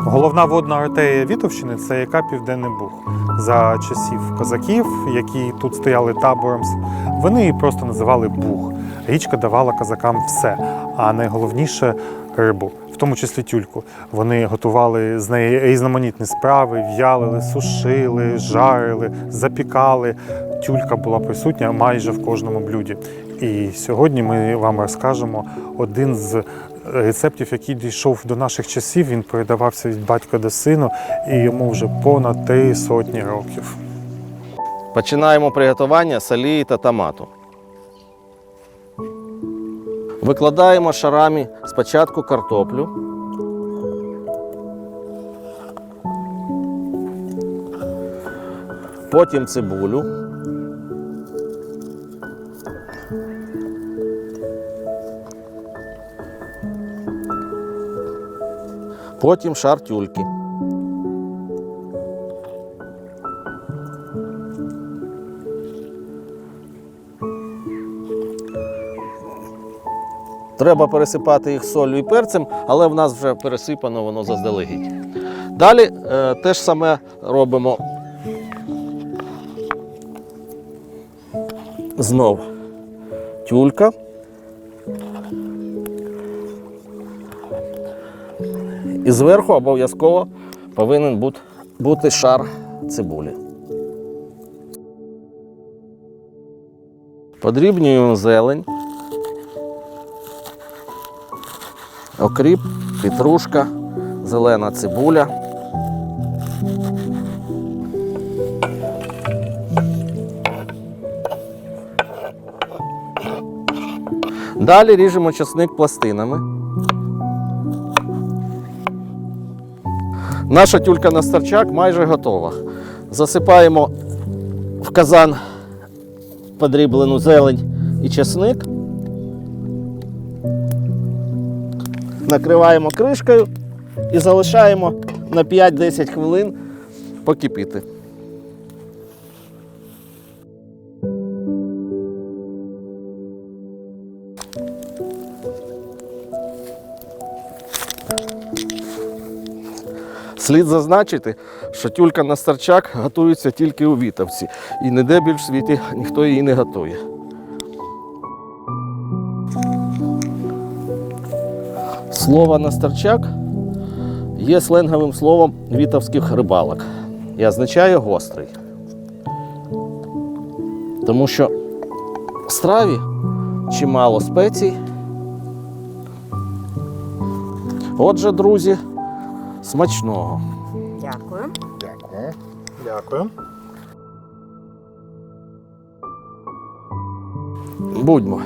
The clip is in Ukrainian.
Головна водна артерія Вітовщини це яка Південний Буг. За часів козаків, які тут стояли табором, вони її просто називали Буг. Річка давала козакам все, а найголовніше рибу, в тому числі тюльку. Вони готували з неї різноманітні справи, в'ялили, сушили, жарили, запікали. Тюлька була присутня майже в кожному блюді. І сьогодні ми вам розкажемо один з рецептів, який дійшов до наших часів. Він передавався від батька до сину, і йому вже понад три сотні років. Починаємо приготування салії та томату. Викладаємо шарами спочатку картоплю. Потім цибулю. Потім шар тюльки. Треба пересипати їх солью і перцем, але в нас вже пересипано воно заздалегідь. Далі е, те ж саме робимо знов тюлька. І зверху обов'язково повинен бути, шар цибулі. Подрібнюємо зелень. окріп, петрушка, зелена цибуля. Далі ріжемо часник пластинами. Наша тюлька на старчак майже готова. Засипаємо в казан подріблену зелень і часник. накриваємо кришкою і залишаємо на 5-10 хвилин покипіти. Слід зазначити, що тюлька на старчак готується тільки у Вітовці, і ніде більш в світі ніхто її не готує. Слово настарчак є сленговим словом вітовських рибалок і означає гострий. Тому що в страві чимало спецій. Отже, друзі, смачного. Дякую. Дякую. Дякую. Будьмо.